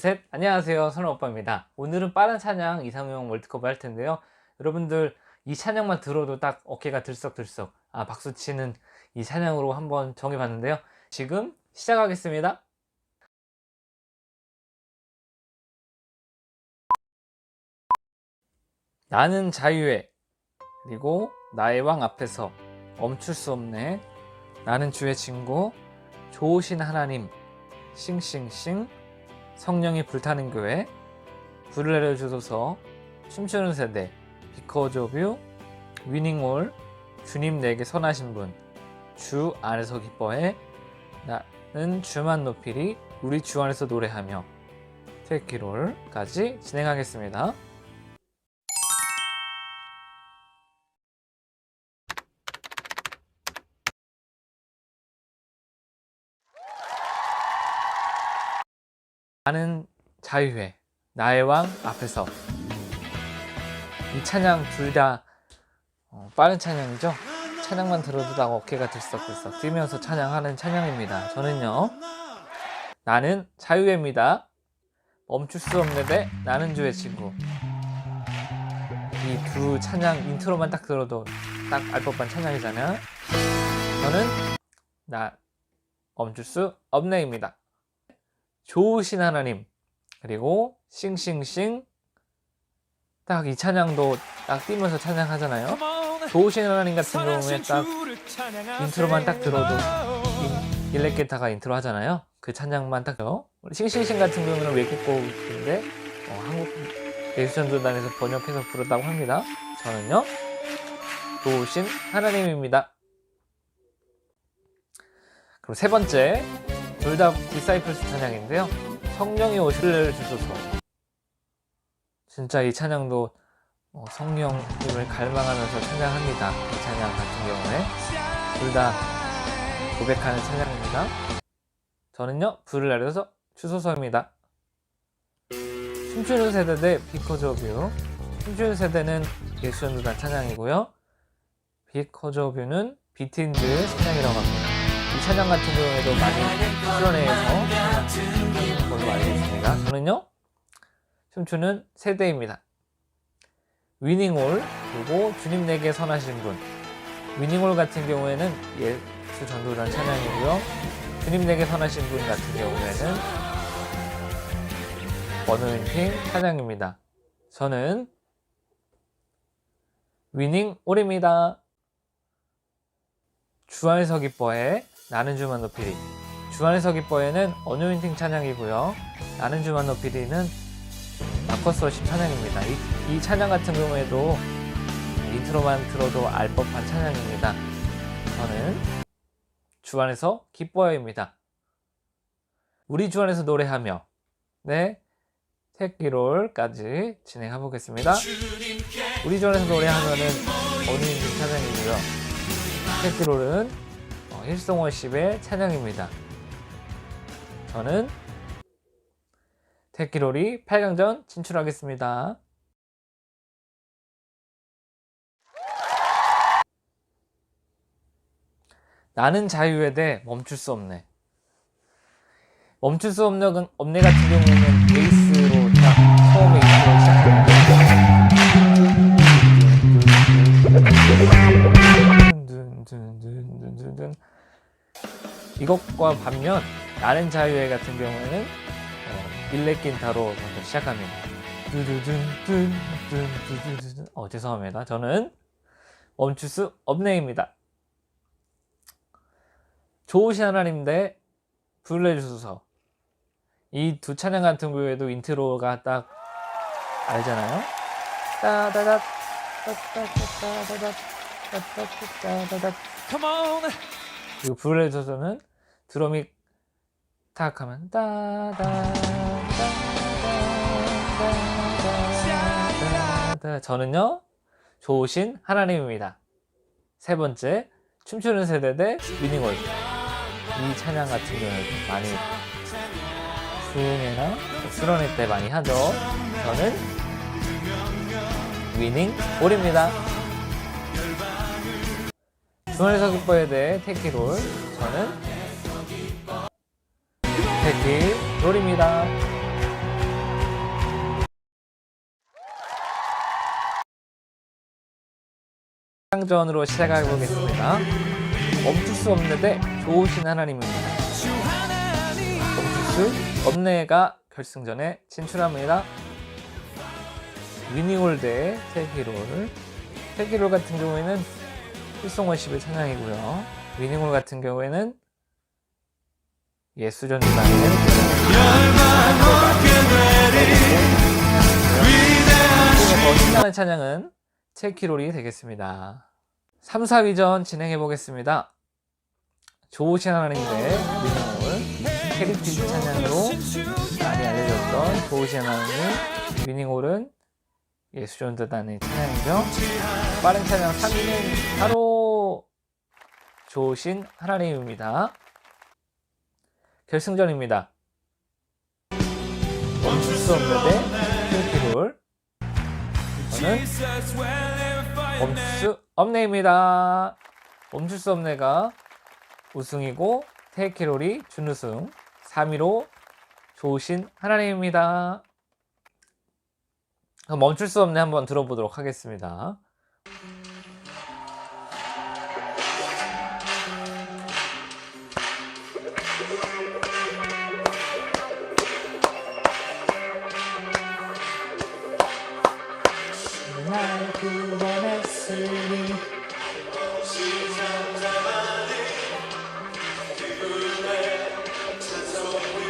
셋. 안녕하세요. 선우오빠입니다. 오늘은 빠른 찬양 이상형 월드컵 할 텐데요. 여러분들 이 찬양만 들어도 딱 어깨가 들썩들썩 아 박수 치는 이 찬양으로 한번 정해봤는데요. 지금 시작하겠습니다. 나는 자유해. 그리고 나의 왕 앞에서 멈출 수 없네. 나는 주의 친구 좋으신 하나님. 싱싱싱 성령이 불타는 교회 불을 내려주소서 춤추는 세대 비커즈 오브 위닝올 주님 내게 선하신 분 주 안에서 기뻐해 나는 주만 높이리 우리 주 안에서 노래하며 테키롤까지 진행하겠습니다. 나는 자유해. 나의 왕 앞에서. 이 찬양 둘다 어, 빠른 찬양이죠? 찬양만 들어도 다 어깨가 들썩들썩 뛰면서 찬양하는 찬양입니다. 저는요 나는 자유해입니다. 멈출 수 없는데 나는 주의 친구. 이 두 찬양 인트로만 딱 들어도 딱 알 법한 찬양이잖아요. 저는 나 멈출 수 없네입니다 좋으신 하나님 그리고 싱싱싱 딱 이 찬양도 딱 뛰면서 찬양하잖아요. 좋으신 하나님 같은 경우에 딱 인트로만 딱 들어도 이- 일렉기타가 인트로 하잖아요. 그 찬양만 딱 들어 우리 싱싱싱 같은 경우는 외국곡인데? 어, 한국 예수전도단에서 번역해서 부르다고 합니다. 저는요 좋으신 하나님입니다. 그리고 세 번째 둘 다 디사이플스 찬양인데요. 성령이 오실래를 주소서. 진짜 이 찬양도 어, 성령님을 갈망하면서 찬양합니다. 이 찬양 같은 경우에 둘 다 고백하는 찬양입니다. 저는요 불을 내려서 주소서입니다. 춤추는 세대 대 비커즈 오브 춤추는 세대는 예수전도단 찬양이고요. 비커즈 오브 는 비틴즈의 찬양이라고 합니다. 이 찬양 같은 경우에도 많이 실현회에서 하는 걸로 알고 있습니다. 저는요 춤추는 세대입니다. 위닝홀 그리고 주님 내게 선하신 분 위닝홀 같은 경우에는 예수 전도단 찬양이고요. 주님 내게 선하신 분 같은 경우에는 원우인팅 찬양입니다. 저는 위닝홀입니다. 주 안에서 기뻐해 나는 주만 높이리. 주 안에서 기뻐해는 어노인팅 찬양이고요. 나는 주만 높이리는 마커스 워십 찬양입니다. 이, 이 찬양 같은 경우에도 인트로만 들어도 알 법한 찬양입니다. 저는 주 안에서 기뻐해입니다. 우리 주 안에서 노래하며 네 택기롤까지 진행해 보겠습니다. 우리 주 안에서 노래하면은 어노인팅 찬양이고요. 테크롤은 어, 힐송월십의 찬양입니다. 저는 테키롤이 8강전 진출하겠습니다. 나는 자유에 대해 멈출 수 없네. 멈출 수 없는 없네 같은 경우에는 이것과 반면 나는 자유의 같은 경우에는 어, 일렉긴타로 먼저 시작합니다. 두두둔둔둔둔둔 어 죄송합니다. 저는 멈출 수 없네입니다. 좋으신 하나님 대 불러주소서 이 두 찬양 같은 경우에도 인트로가 딱 알잖아요. 따다닥 따따따따다닥 따따따따다닥 Come on. 그리고 불러줘서는 드럼이 탁 하면 따다다다다다다 저는요 좋으신 하나님입니다. 세 번째 춤추는 세대 대 위닝홀 이 찬양 같은 경우에도 많이 수응회나 수련회 때 많이 하죠. 저는 위닝홀입니다. 주말에서 기뻐에 대해 테키롤 저는 길 노립니다. 상전으로 시작해 보겠습니다. 멈출 수 없는데 좋으신 하나님입니다. 멈출 수 없는 애가 결승전에 진출합니다. 위닝홀드의 태기롤 태기롤 같은 경우에는 필송원십을 찬양이고요. 위닝홀 같은 경우에는 예수전주단의 더 신나는 찬양은 체키롤이 되겠습니다. 3, 4위전 진행해 보겠습니다. 좋으신 하나님 대 위닝홀 캐리피지 찬양으로 많이 알려졌던 좋으신 하나님 위닝홀은 예수전도단의 찬양이죠. 빠른 찬양 3위는 바로 좋으신 하나님입니다. 결승전입니다. 멈출 수 없는데 캐리피롤 저는 멈출 수 없네입니다. 멈출 수 없네가 우승이고 테이키롤이 준우승 3위로 좋으신 하나님입니다. 멈출 수 없네 한번 들어보도록 하겠습니다.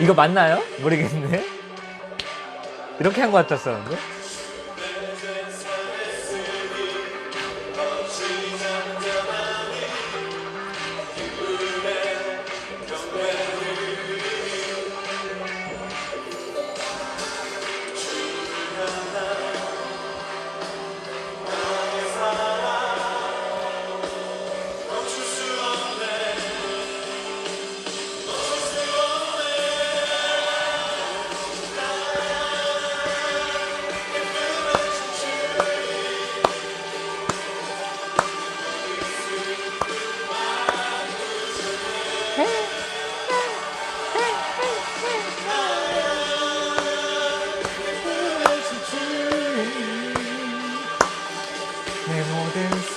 이거 맞나요? 모르겠네. 이렇게 한 것 같았었는데.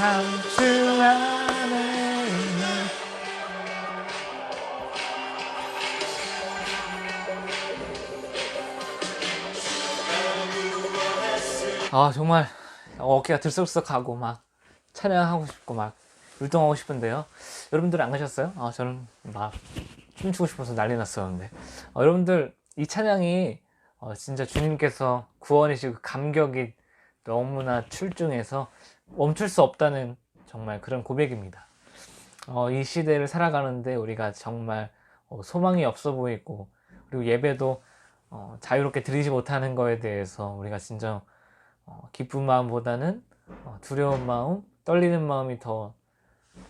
삶주 안에 있는. 아 정말 어깨가 들썩들썩하고 막 찬양하고 싶고 막 율동하고 싶은데요. 여러분들 안 가셨어요? 아 저는 막 춤추고 싶어서 난리 났었는데. 어, 여러분들 이 찬양이 어, 진짜 주님께서 구원이시고 감격이 너무나 출중해서 멈출 수 없다는 정말 그런 고백입니다. 어, 이 시대를 살아가는데 우리가 정말 어, 소망이 없어 보이고 그리고 예배도 어, 자유롭게 드리지 못하는 거에 대해서 우리가 진짜 어, 기쁜 마음보다는 어, 두려운 마음, 떨리는 마음이 더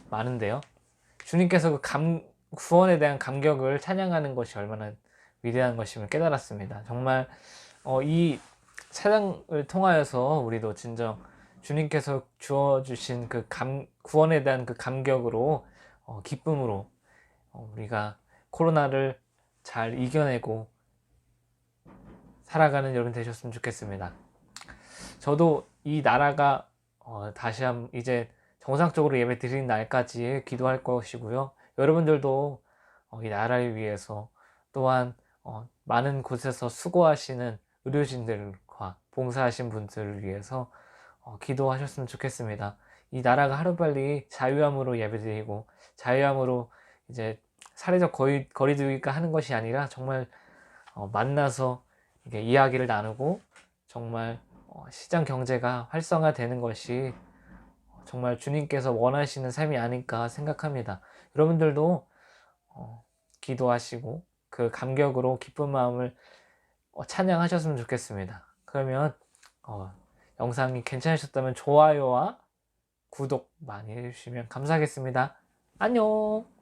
많은데요. 주님께서 그 감, 구원에 대한 감격을 찬양하는 것이 얼마나 위대한 것임을 깨달았습니다. 정말 어, 이 찬양을 통하여서 우리도 진정 주님께서 주어주신 그 감, 구원에 대한 그 감격으로 어, 기쁨으로 어, 우리가 코로나를 잘 이겨내고 살아가는 여러분 되셨으면 좋겠습니다. 저도 이 나라가 어, 다시 한 이제 정상적으로 예배 드리는 날까지 기도할 것이고요. 여러분들도 어, 이 나라를 위해서 또한 어, 많은 곳에서 수고하시는 의료진들과 봉사하신 분들을 위해서 어, 기도하셨으면 좋겠습니다. 이 나라가 하루빨리 자유함으로 예배드리고 자유함으로 이제 사회적 거리, 거리두기가 하는 것이 아니라 정말 어, 만나서 이야기를 나누고 정말 어, 시장 경제가 활성화되는 것이 정말 주님께서 원하시는 삶이 아닐까 생각합니다. 여러분들도 어, 기도하시고 그 감격으로 기쁜 마음을 어, 찬양하셨으면 좋겠습니다. 그러면 어, 영상이 괜찮으셨다면 좋아요와 구독 많이 해주시면 감사하겠습니다. 안녕!